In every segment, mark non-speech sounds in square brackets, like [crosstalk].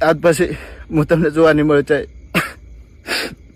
આજ પછી હું તમને જોવાની મળે ચાહે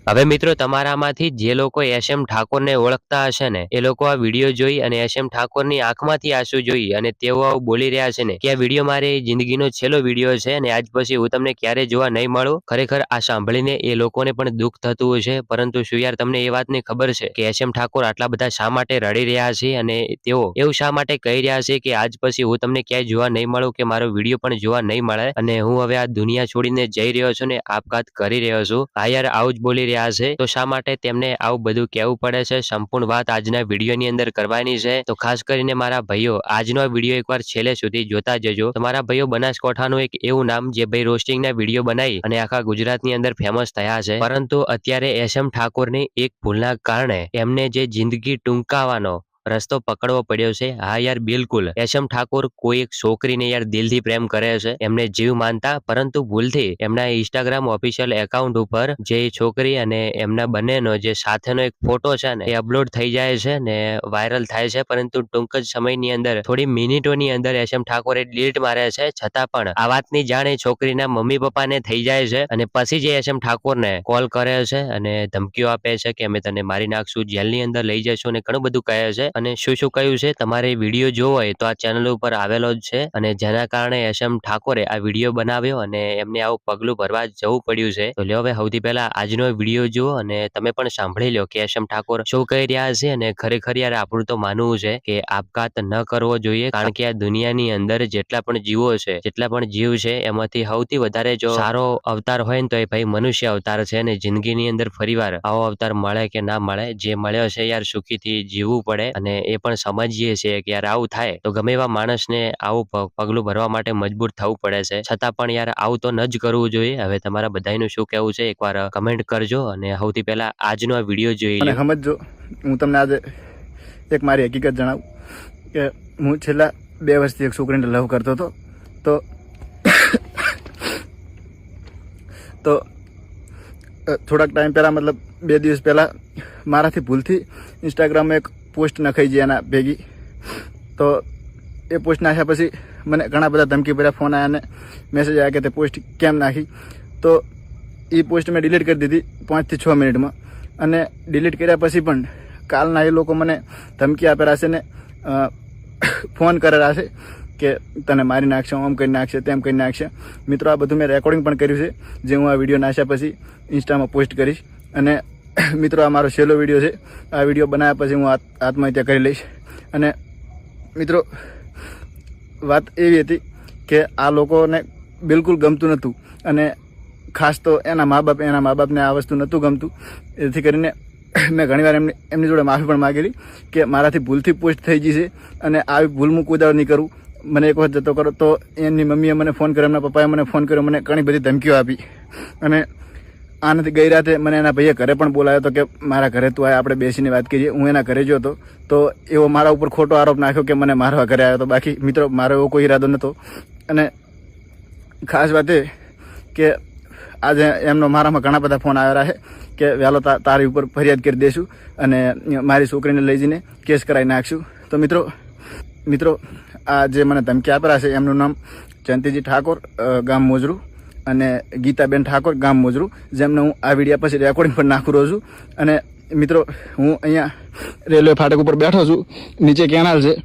હવે મિત્રો, તમારામાંથી જે લોકો એસ એમ ઠાકોરને ઓળખતા હશે ને, એ લોકો આ વીડિયો જોઈ અને એસ એમ ઠાકોરની આંખમાંથી આંસુ જોઈ અને તેઓ આવું બોલી રહ્યા છે ને, કે આ વીડિયો મારી જિંદગીનો છેલ્લો વીડિયો છે અને આજ પછી હું તમને ક્યારે જોવા નહીં મળું. ખરેખર આ સાંભળીને એ લોકોને પણ દુઃખ થતું હશે. પરંતુ શું યાર, તમને એ વાતની ખબર છે કે એસ એમ ઠાકોર આટલા બધા શા માટે રડી રહ્યા છે અને તેઓ એવું શા માટે કહી રહ્યા છે કે આજ પછી હું તમને ક્યાંય જોવા નહીં મળું, કે મારો વીડિયો પણ જોવા નહીં મળે અને હું હવે આ દુનિયા છોડીને જઈ રહ્યો છું ને આપઘાત કરી રહ્યો છું. હા યાર, આવું જ બોલી રહ્યા છે, તો શા માટે તેમને આવું બધું કહેવું પડે છે? સંપૂર્ણ વાત આજના વિડીયોની અંદર કરવાની છે. તો ખાસ કરીને મારા ભાઈઓ, આજનો વીડિયો એકવાર છેલ્લે સુધી જોતા જજો. તો મારા ભાઈઓ બનાસકોઠાનું એક એવું નામ જે ભાઈ રોસ્ટિંગના વીડિયો બનાવી અને આખા ગુજરાતની અંદર ફેમસ થયા છે. પરંતુ અત્યારે એસ એમ ઠાકોરની એક ભૂલના કારણે એમને જે જિંદગી ટૂંકાવાનો રસ્તો પકડવો પડ્યો છે. હા યાર, બિલકુલ. એસએમ ઠાકોર કોઈ એક છોકરીને યાર દિલથી પ્રેમ કરે છે. એમને જીવ માનતા, પરંતુ ભૂલથી એમના ઇન્સ્ટાગ્રામ ઓફિશિયલ એકાઉન્ટ ઉપર જે છોકરી અને એમના બંનેનો જે સાથેનો એક ફોટો છે ને, એ અપલોડ થઈ જાય છે ને, વાયરલ થાય છે. પરંતુ ટૂંક જ સમયની અંદર, થોડી મિનિટોની અંદર એસએમ ઠાકોરે ડિલીટ મારે છે. છતાં પણ, આ વાતની જાણ એ છોકરીના મમ્મી પપ્પાને થઈ જાય છે અને પછી જે એસએમ ઠાકોરને કોલ કરે છે અને ધમકીઓ આપે છે કે અમે તને મારી નાખશું, જેલની અંદર લઈ જશું અને ઘણું બધું કહે છે. અને શું શું કહ્યું છે તમારે વીડિયો જોવો હોય તો આ ચેનલ ઉપર આવેલો જ છે અને જેના કારણે એસએમ ઠાકોરે આ વીડિયો બનાવ્યો અને એમને આવું પગલું ભરવા જવું પડ્યું છે. તો લ્યો હવે સૌથી પહેલા આજનો વીડિયો જુઓ અને તમે પણ સાંભળી લો કે એસએમ ઠાકોર શું કહી રહ્યા છે અને ખરેખર યાર આપણું તો માનવું છે કે આપઘાત ન કરવો જોઈએ કારણ કે આ દુનિયાની અંદર જેટલા પણ જીવો છે, જેટલા પણ જીવ છે એમાંથી સૌથી વધારે જો સારો અવતાર હોય ને તો એ ભાઈ મનુષ્ય અવતાર છે અને જિંદગીની અંદર ફરીવાર આવો અવતાર મળે કે ના મળે, જે મળ્યો છે યાર સુખીથી જીવવું પડે અને એ પણ સમજીએ છીએ કે યાર આવું થાય તો ગમે એવા માણસને આવું પગલું ભરવા માટે મજબૂર થવું પડે છે. છતાં પણ યાર આવું તો ન જ કરવું જોઈએ. હવે તમારા બધાનું શું કહેવું છે એકવાર કમેન્ટ કરજો અને સૌથી પહેલા આજનો આ વીડિયો જોઈ અને લો સમજજો હું તમને આજે એક મારી હકીકત જણાવું કે હું છેલ્લા બે વર્ષથી એક છોકરીને લવ કરતો હતો. તો તો થોડાક ટાઈમ પહેલાં મતલબ બે દિવસ પહેલાં મારાથી ભૂલથી ઇન્સ્ટાગ્રામમાં એક પોસ્ટ નખાઈ ગઈ એના ભેગી. તો એ પોસ્ટ નાખ્યા પછી મને ઘણા બધા ધમકી ભર્યા, ફોન આવ્યા અને મેસેજ આવ્યા કે તે પોસ્ટ કેમ નાખી. તો એ પોસ્ટ મેં ડિલીટ કરી દીધી પાંચથી છ મિનિટમાં. અને ડિલીટ કર્યા પછી પણ કાલના એ લોકો મને ધમકી આપેલા છે ને ફોન કરેલા છે કે તને મારી નાખશે આમ કરી નાખશે, તેમ કરી નાખશે. મિત્રો, આ બધું મેં રેકોર્ડિંગ પણ કર્યું છે, જે હું આ વીડિયો નાખ્યા પછી ઇન્સ્ટામાં પોસ્ટ કરીશ. અને [coughs] મિત્રો, આ મારો છેલ્લો વીડિયો છે. આ વીડિયો બનાવ્યા પછી હું આત્મ- આત્મહત્યા કરી લઈશ. અને મિત્રો, વાત એવી હતી કે આ લોકોને બિલકુલ ગમતું નહોતું. અને ખાસ તો એના મા બાપ એના મા બાપને આ વસ્તુ નહોતું ગમતું. એથી કરીને [coughs] મેં ઘણીવાર એમની એમની જોડે માફી પણ માગેલી કે મારાથી ભૂલથી પોસ્ટ થઈ ગઈ છે અને આવી ભૂલ હું કોઈ નહીં કરું. મને એક વખત જતો કરો તો એની મમ્મીએ મને ફોન કર્યો, એમના પપ્પાએ મને ફોન કર્યો, મને ઘણી બધી ધમકીઓ આપી. અને આનાથી ગઈ રાતે મને એના ભાઈએ ઘરે પણ બોલાવ્યો હતો કે મારા ઘરે તું આય, આપણે બેસીને વાત કરીએ. હું એના ઘરે ગયો હતો. તો એવો મારા ઉપર ખોટો આરોપ નાખ્યો કે મને મારવા ઘરે આવ્યો હતો. બાકી મિત્રો, મારો એવો કોઈ ઈરાદો નહોતો અને ખાસ વાત એ કે આજે એમનો મારામાં ઘણા બધા ફોન આવ્યા છે કે વહેલો તા- તારી ઉપર ફરિયાદ કરી દઈશું અને મારી છોકરીને લઈ જઈને કેસ કરાવી નાખશું. તો મિત્રો મિત્રો, આ જે મને ધમકી આપેલા છે, એમનું નામ જયંતિજી ઠાકોર ગામ મોજરું. અને ગીતાબેન ઠાકોર ગામ મોજરું, જેમને હું આ વિડીયા પછી રેકોર્ડિંગ પણ નાખું રહું છું. અને મિત્રો, હું અહીંયા રેલવે ફાટક ઉપર બેઠો છું, નીચે કેનાલ છે.